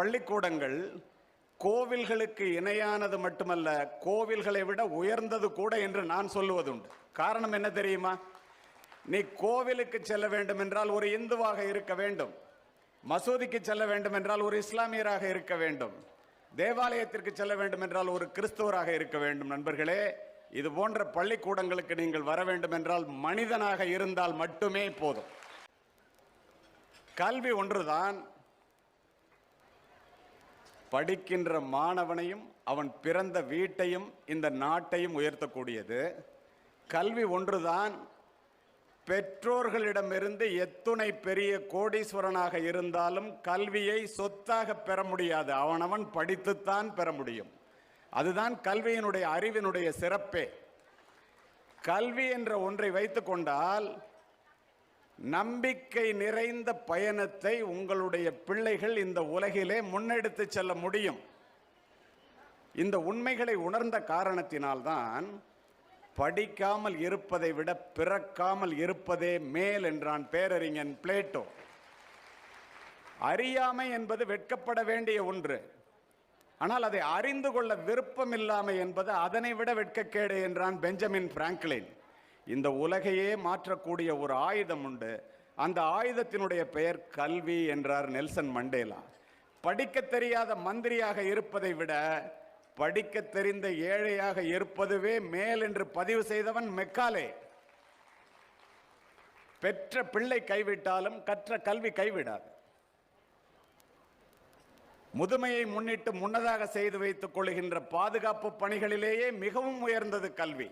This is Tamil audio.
பள்ளிக்கூடங்கள் கோவில்களுக்கு இணையானது மட்டுமல்ல கோவில்களை விட உயர்ந்தது கூட என்று நான் சொல்லுவதுண்டு. காரணம் என்ன தெரியுமா? நீ கோவிலுக்கு செல்ல வேண்டும் என்றால் ஒரு இந்துவாக இருக்க வேண்டும். மசூதிக்கு செல்ல வேண்டும் என்றால் ஒரு இஸ்லாமியராக இருக்க வேண்டும். தேவாலயத்திற்கு செல்ல வேண்டும் என்றால் ஒரு கிறிஸ்துவராக இருக்க வேண்டும். நண்பர்களே இது போன்ற பள்ளிக்கூடங்களுக்கு நீங்கள் வர வேண்டும் என்றால் மனிதனாக இருந்தால் மட்டுமே போதும். கல்வி ஒன்றுதான் படிக்கின்ற மாணவனையும் அவன் பிறந்த வீட்டையும் இந்த நாட்டையும் உயர்த்தக்கூடியது. கல்வி ஒன்றுதான். பெற்றோர்களிடமிருந்து எத்துணை பெரிய கோடீஸ்வரனாக இருந்தாலும் கல்வியை சொத்தாக பெற முடியாது. அவனவன் படித்துத்தான் பெற முடியும். அதுதான் கல்வியினுடைய அறிவினுடைய சிறப்பே. கல்வி என்ற ஒன்றை வைத்துக்கொண்டால் நம்பிக்கை நிறைந்த பயணத்தை உங்களுடைய பிள்ளைகள் இந்த உலகிலே முன்னெடுத்து செல்ல முடியும். இந்த உண்மைகளை உணர்ந்த காரணத்தினால்தான் படிக்காமல் இருப்பதை விட பிறக்காமல் இருப்பதே மேல் என்றான் பேரறிஞன் பிளேட்டோ. அறியாமை என்பது வெட்கப்பட வேண்டிய ஒன்று. ஆனால் அதை அறிந்து கொள்ள விருப்பமில்லாமை என்பது அதனை விட வெட்கக்கேடு என்றான் பெஞ்சமின் பிராங்க்லின் இந்த உலகையே மாற்றக்கூடிய ஒரு ஆயுதம் உண்டு. அந்த ஆயுதத்தினுடைய பெயர் கல்வி என்றார் நெல்சன் மண்டேலா. படிக்க தெரியாத மந்திரியாக இருப்பதை விட படிக்க தெரிந்த ஏழையாக இருப்பதுவே மேல் என்று பதிவு செய்தவன் மெக்காலே. பெற்ற பிள்ளை கைவிட்டாலும் கற்ற கல்வி கைவிடாது. முதுமையை முன்னிட்டு முன்னதாக செய்து வைத்துக் கொள்கின்ற பாதுகாப்பு பணிகளிலேயே மிகவும் உயர்ந்தது கல்வி.